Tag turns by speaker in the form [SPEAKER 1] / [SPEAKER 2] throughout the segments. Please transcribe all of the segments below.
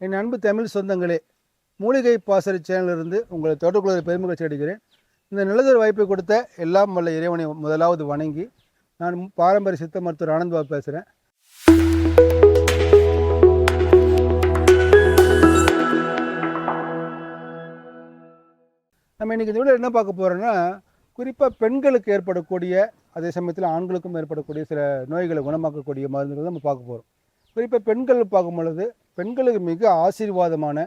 [SPEAKER 1] என் அன்பு தமிழ் சொந்தங்களே மூலிகை பாசறை சேனலிருந்து உங்களை தொடர்புள்ள பெருமகிழ்ச்சி அடைகிறேன். இந்த நிலத்தொரு வாய்ப்பை கொடுத்த எல்லாம் வல்ல இறைவனை முதலாவது வணங்கி நான் பாரம்பரிய சித்த மருத்துவர் ஆனந்த்பாபு பேசுகிறேன் நம்ம இன்றைக்கி இந்த வீடியோ என்ன பார்க்க போகிறோன்னா குறிப்பாக பெண்களுக்கு ஏற்படக்கூடிய அதே சமயத்தில் ஆண்களுக்கும் ஏற்படக்கூடிய சில நோய்களை குணமாக்கக்கூடிய மருந்துகள் நம்ம பார்க்க போகிறோம் குறிப்பாக பெண்கள் பார்க்கும் பொழுது பெண்களுக்கு மிக ஆசீர்வாதமான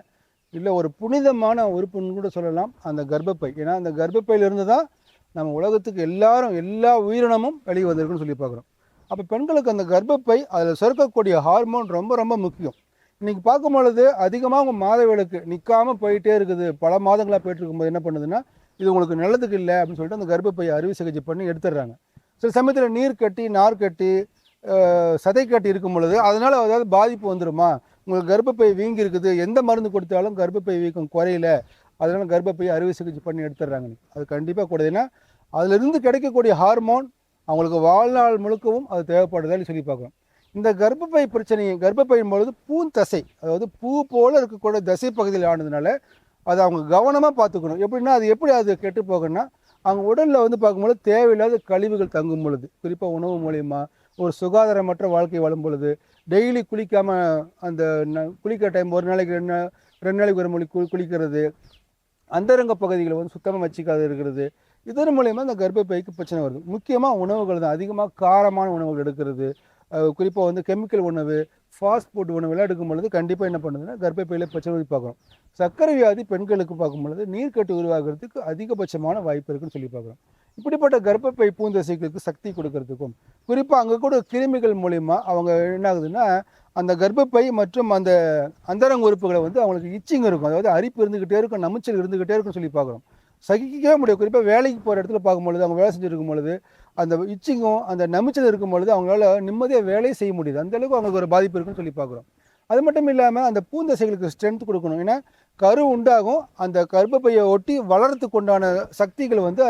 [SPEAKER 1] இல்லை ஒரு புனிதமான உறுப்புன்னு கூட சொல்லலாம் அந்த கர்ப்பப்பை. ஏன்னா அந்த கர்ப்பப்பையிலிருந்து தான் நம்ம உலகத்துக்கு எல்லாரும் எல்லா உயிரினமும் வெளியே வந்திருக்குன்னு சொல்லி பார்க்குறோம். அப்போ பெண்களுக்கு அந்த கர்ப்பப்பை அதில் சுரக்கக்கூடிய ஹார்மோன் ரொம்ப ரொம்ப முக்கியம். இன்றைக்கி பார்க்கும் பொழுது அதிகமாக உங்கள் மாதவிலக்கு நிற்காம போயிட்டே இருக்குது. பல மாதங்களாக போயிட்டு இருக்கும்போது என்ன பண்ணுதுன்னா இது உங்களுக்கு நல்லதுக்கு இல்லை அப்படின்னு சொல்லிட்டு அந்த கர்ப்பப்பை அறுவை சிகிச்சை பண்ணி எடுத்துடுறாங்க. சில சமயத்தில் நீர் கட்டி நார் கட்டி சதை கட்டி இருக்கும் பொழுது அதனால் ஏதாவது பாதிப்பு வந்துருமா? உங்களுக்கு கர்ப்பப்பை வீங்கி இருக்குது எந்த மருந்து கொடுத்தாலும் கர்ப்பப்பை வீக்கம் குறையில அதனால கர்ப்பப்பை அறுவை சிகிச்சை பண்ணி எடுத்துடுறாங்க அது கண்டிப்பாக கூட ஏன்னா அதிலிருந்து கிடைக்கக்கூடிய ஹார்மோன் அவங்களுக்கு வாழ்நாள் முழுக்கவும் அது தேவைப்படுதான்னு சொல்லி பார்க்குறோம். இந்த கர்ப்பப்பை பிரச்சனையை கர்ப்பப்பையின் பொழுது பூந்தசை அதாவது பூ போல இருக்கக்கூடிய தசை பகுதியில் ஆனதுனால அதை அவங்க கவனமாக பார்த்துக்கணும். எப்படின்னா அது எப்படி அது கெட்டு போகும்னா அவங்க உடலில் வந்து பார்க்கும்போது தேவையில்லாத கழிவுகள் தங்கும் பொழுது. குறிப்பாக உணவு மூலியமாக ஒரு சுகாதாரமற்ற வாழ்க்கை வாழும் பொழுது டெய்லி குளிக்காமல் அந்த குளிக்கிற டைம் ஒரு நாளைக்கு ரெண்டு நாள் ரெண்டு நாளைக்கு ஒரு மொழி கு குளிக்கிறது அந்தரங்க பகுதிகளை வந்து சுத்தமாக வச்சுக்காது இருக்கிறது இதன் மூலயமா அந்த கர்ப்பப்பைக்கு பிரச்சனை வருது. முக்கியமாக உணவுகள் தான். அதிகமாக காரமான உணவுகள் எடுக்கிறது. குறிப்பாக வந்து கெமிக்கல் உணவு ஃபாஸ்ட் ஃபுட் உணவுலாம் எடுக்கும் பொழுது கண்டிப்பாக என்ன பண்ணுதுன்னா கர்ப்பப்பையில் பிரச்சனை பார்க்குறோம். சர்க்கரை வியாதி பெண்களுக்கு பார்க்கும் பொழுது நீர்க்கட்டு உருவாகிறதுக்கு அதிகபட்சமான வாய்ப்பு இருக்குன்னு சொல்லி பார்க்குறோம். இப்படிப்பட்ட கர்ப்பப்பை பூந்தசைகளுக்கு சக்தி கொடுக்கறதுக்கும் குறிப்பாக அங்கே கூட கிருமிகள் மூலிமா அவங்க என்ன ஆகுதுன்னா அந்த கர்ப்பப்பை மற்றும் அந்த அந்தரங்க உறுப்புகளை வந்து அவங்களுக்கு இச்சிங் இருக்கும். அதாவது அரிப்பு இருந்துக்கிட்டே இருக்கும் நமைச்சல் இருந்துக்கிட்டே இருக்கும்னு சொல்லி பார்க்குறோம். சகிக்கவே முடியும் குறிப்பாக வேலைக்கு போகிற இடத்துல பார்க்கும்பொழுது அவங்க வேலை செஞ்சுருக்கும் பொழுது அந்த இச்சிங்கும் அந்த நமிச்சல் இருக்கும் பொழுது அவங்களால நிம்மதியாக வேலையை செய்ய முடியுது. அந்தளவுக்கு அவங்களுக்கு ஒரு பாதிப்பு இருக்குன்னு சொல்லி பார்க்குறோம். அது மட்டும் இல்லாமல் அந்த பூந்தசைகளுக்கு ஸ்ட்ரென்த் கொடுக்கணும். ஏன்னா கரு உண்டாகும். அந்த கர்ப்பப்பையை ஒட்டி வளர்த்துக்கு உண்டான சக்திகள் வந்து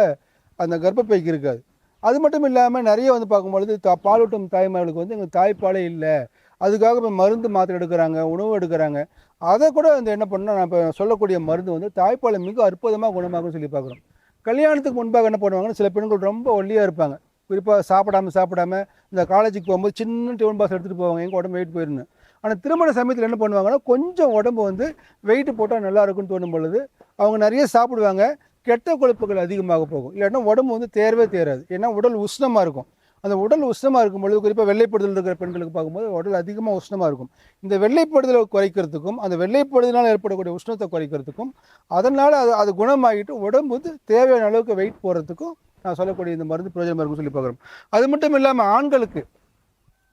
[SPEAKER 1] அந்த கர்ப்பப்பைக்கு இருக்காது. அது மட்டும் இல்லாமல் நிறைய வந்து பார்க்கும்பொழுது தா பாலூட்டும் தாய்மார்களுக்கு வந்து எங்கள் தாய்ப்பாலே இல்லை. அதுக்காக இப்போ மருந்து மாத்திரை எடுக்கிறாங்க உணவு எடுக்கிறாங்க. அதை கூட வந்து என்ன பண்ணால் நான் இப்போ சொல்லக்கூடிய மருந்து வந்து தாய்ப்பாலை மிக அற்புதமாக குணமாகும்னு சொல்லி பார்க்குறோம். கல்யாணத்துக்கு முன்பாக என்ன பண்ணுவாங்கன்னா சில பெண்கள் ரொம்ப ஒல்லியாக இருப்பாங்க. குறிப்பாக சாப்பிடாம சாப்பிடாம இந்த காலேஜுக்கு போகும்போது சின்ன டிஃபன் பாக்ஸ் எடுத்துகிட்டு போவாங்க எங்கள் உடம்பு வெயிட் போயிருந்து ஆனால் திருமண சமயத்தில் என்ன பண்ணுவாங்கன்னா கொஞ்சம் உடம்பு வந்து வெயிட் போட்டால் நல்லா இருக்கும்னு தோணும் பொழுது அவங்க நிறைய சாப்பிடுவாங்க. கெட்ட கொழுப்புகள் அதிகமாக போகும். இல்லைன்னா உடம்பு வந்து தேர்வே தேராது. ஏன்னா உடல் உஷ்ணமாக இருக்கும். அந்த உடல் உஷ்ணமாக இருக்கும் பொழுது குறிப்பாக வெள்ளைப்படுதல் இருக்கிற பெண்களுக்கு பார்க்கும்போது உடல் அதிகமாக உஷ்ணமாக இருக்கும். இந்த வெள்ளைப்படுதலை குறைக்கிறதுக்கும் அந்த வெள்ளைப்படுதலால் ஏற்படக்கூடிய உஷ்ணத்தை குறைக்கிறதுக்கும் அதனால் அது அது குணமாகிட்டு உடம்பு வந்து தேவையான அளவுக்கு வெயிட் போகிறதுக்கும் நான் சொல்லக்கூடிய இந்த மருந்து பிரயோஜனமாக இருக்கும்னு சொல்லி பார்க்குறோம். அது மட்டும் இல்லாமல் ஆண்களுக்கு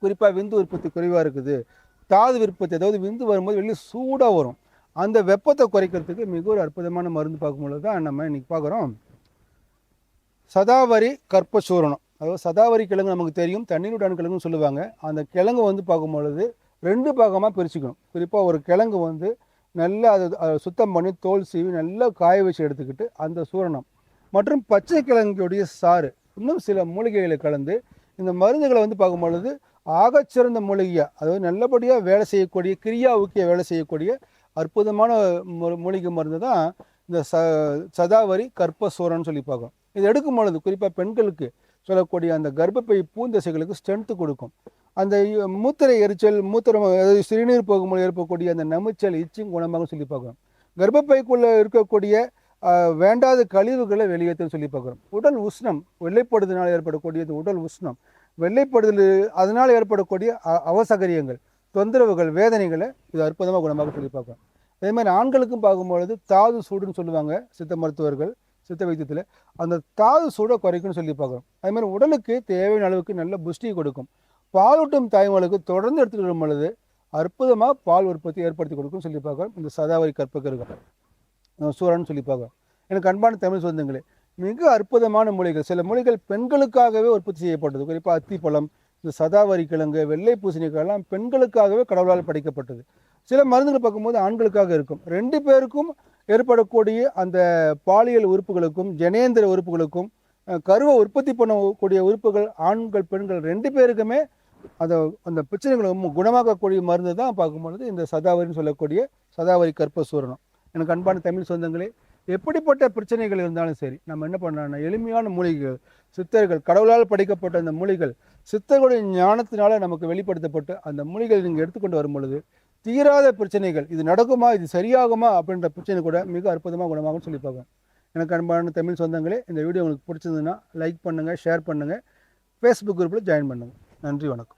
[SPEAKER 1] குறிப்பாக விந்து உற்பத்தி குறைவாக இருக்குது. தாது விருப்பத்தி அதாவது விந்து வரும்போது வெளியே சூடாக வரும். அந்த வெப்பத்தை குறைக்கிறதுக்கு மிக ஒரு அற்புதமான மருந்து பார்க்கும்பொழுது தான் நம்ம இன்றைக்கி பார்க்குறோம். சதாவரி கற்பசூரணம். அதாவது சதாவரி கிழங்கு நமக்கு தெரியும் தண்ணீருடான கிழங்குன்னு சொல்லுவாங்க. அந்த கிழங்கு வந்து பார்க்கும் பொழுது ரெண்டு பாகமாக பிரிச்சுக்கணும். குறிப்பாக ஒரு கிழங்கு வந்து நல்லா அது அதை சுத்தம் பண்ணி தோல் சீவி நல்லா காய வச்சு எடுத்துக்கிட்டு அந்த சூரணம். மற்றும் பச்சை கிழங்குடைய சாறு. இன்னும் சில மூலிகைகளை கலந்து இந்த மருந்துகளை வந்து பார்க்கும் பொழுது ஆகச்சிறந்த மூலிகையாக அதாவது நல்லபடியாக வேலை செய்யக்கூடிய கிரியா ஊக்கிய வேலை செய்யக்கூடிய அற்புதமான மூ- மூலிகை மருந்து தான் இந்த ச சதாவரி கற்பசூரன் சொல்லி பார்க்கும் இது எடுக்கும் பொழுது குறிப்பாக பெண்களுக்கு சொல்லக்கூடிய அந்த கர்ப்பப்பை பூந்தசைகளுக்கு ஸ்ட்ரென்த்து கொடுக்கும். அந்த மூத்திரை எரிச்சல் மூத்திரம் அதாவது சிறுநீர் போகும்போது ஏற்படக்கூடிய அந்த நமிச்சல் இச்சிங் குணமாகவும் சொல்லி பார்க்குறோம். கர்ப்பப்பைக்குள்ளே இருக்கக்கூடிய வேண்டாத கழிவுகளை வெளியேற்றுன்னு சொல்லி பார்க்குறோம். உடல் உஷ்ணம் வெள்ளைப்படுதனால் ஏற்படக்கூடிய இந்த உடல் உஷ்ணம் வெள்ளைப்படுதல் அதனால் ஏற்படக்கூடிய அவசகரியங்கள் தொந்தரவுகள் வேதனைகளை இது அற்புதமாக குணமாக சொல்லி பார்க்குறோம். அதே மாதிரி ஆண்களுக்கும் பார்க்கும்பொழுது தாது சூடுன்னு சொல்லுவாங்க சித்த மருத்துவர்கள் சித்த வைத்தியத்தில். அந்த தாது சூடை குறைக்கும்னு சொல்லி பார்க்குறோம். அதே மாதிரி உடலுக்கு தேவையான அளவுக்கு நல்ல புஷ்டி கொடுக்கும். பாலூட்டும் தாய்மார்களுக்கு தொடர்ந்து எடுத்துகிட்டு வரும் பொழுது அற்புதமாக பால் உற்பத்தி ஏற்படுத்தி கொடுக்கும்னு சொல்லி பார்க்குறோம். இந்த சதாவரி கற்பகர்கள். சூரன் சொல்லி பார்க்குறோம். எனக்கு அன்பான தமிழ் சொந்தங்களே மிக அற்புதமான மொழிகள் சில மொழிகள் பெண்களுக்காகவே உற்பத்தி செய்யப்பட்டது. குறிப்பாக அத்திப்பழம் இந்த சதாவரி கிழங்கு வெள்ளை பூசணிக்காயெல்லாம் பெண்களுக்காகவே கடவுளால் படைக்கப்பட்டது. சில மருந்துகள் பார்க்கும்போது ஆண்களுக்காக இருக்கும். ரெண்டு பேருக்கும் ஏற்படக்கூடிய அந்த பாலியல் உறுப்புகளுக்கும் ஜனேந்திர உறுப்புகளுக்கும் கருவை உற்பத்தி பண்ணக்கூடிய உறுப்புகள் ஆண்கள் பெண்கள் ரெண்டு பேருக்குமே அதை அந்த பிரச்சனைகளை குணமாக்கக்கூடிய மருந்து தான் பார்க்கும்பொழுது இந்த சதாவரின்னு சொல்லக்கூடிய சதாவரி கற்பசூரணம் எனக்கு அன்பான தமிழ் சொந்தங்களே எப்படிப்பட்ட பிரச்சனைகள் இருந்தாலும் சரி நம்ம என்ன பண்ணோம்னா எளிமையான மூலிகைகள் சித்தர்கள் கடவுளால் படைக்கப்பட்ட அந்த மூலிகள் சித்தர்களுடைய ஞானத்தினால நமக்கு வெளிப்படுத்தப்பட்டு அந்த மூலிகள் நீங்கள் எடுத்துக்கொண்டு வரும் பொழுது தீராத பிரச்சனைகள். இது நடக்குமா? இது சரியாகுமா? அப்படின்ற பிரச்சனை கூட மிக அற்புதமாக குணமாகும்னு சொல்லி பார்க்கணும் எனக்கு அன்பான தமிழ் சொந்தங்களே இந்த வீடியோ உங்களுக்கு பிடிச்சிருந்ததுன்னா லைக் பண்ணுங்கள் ஷேர் பண்ணுங்கள் ஃபேஸ்புக் குரூப்பில் ஜாயின் பண்ணுங்கள் நன்றி வணக்கம்.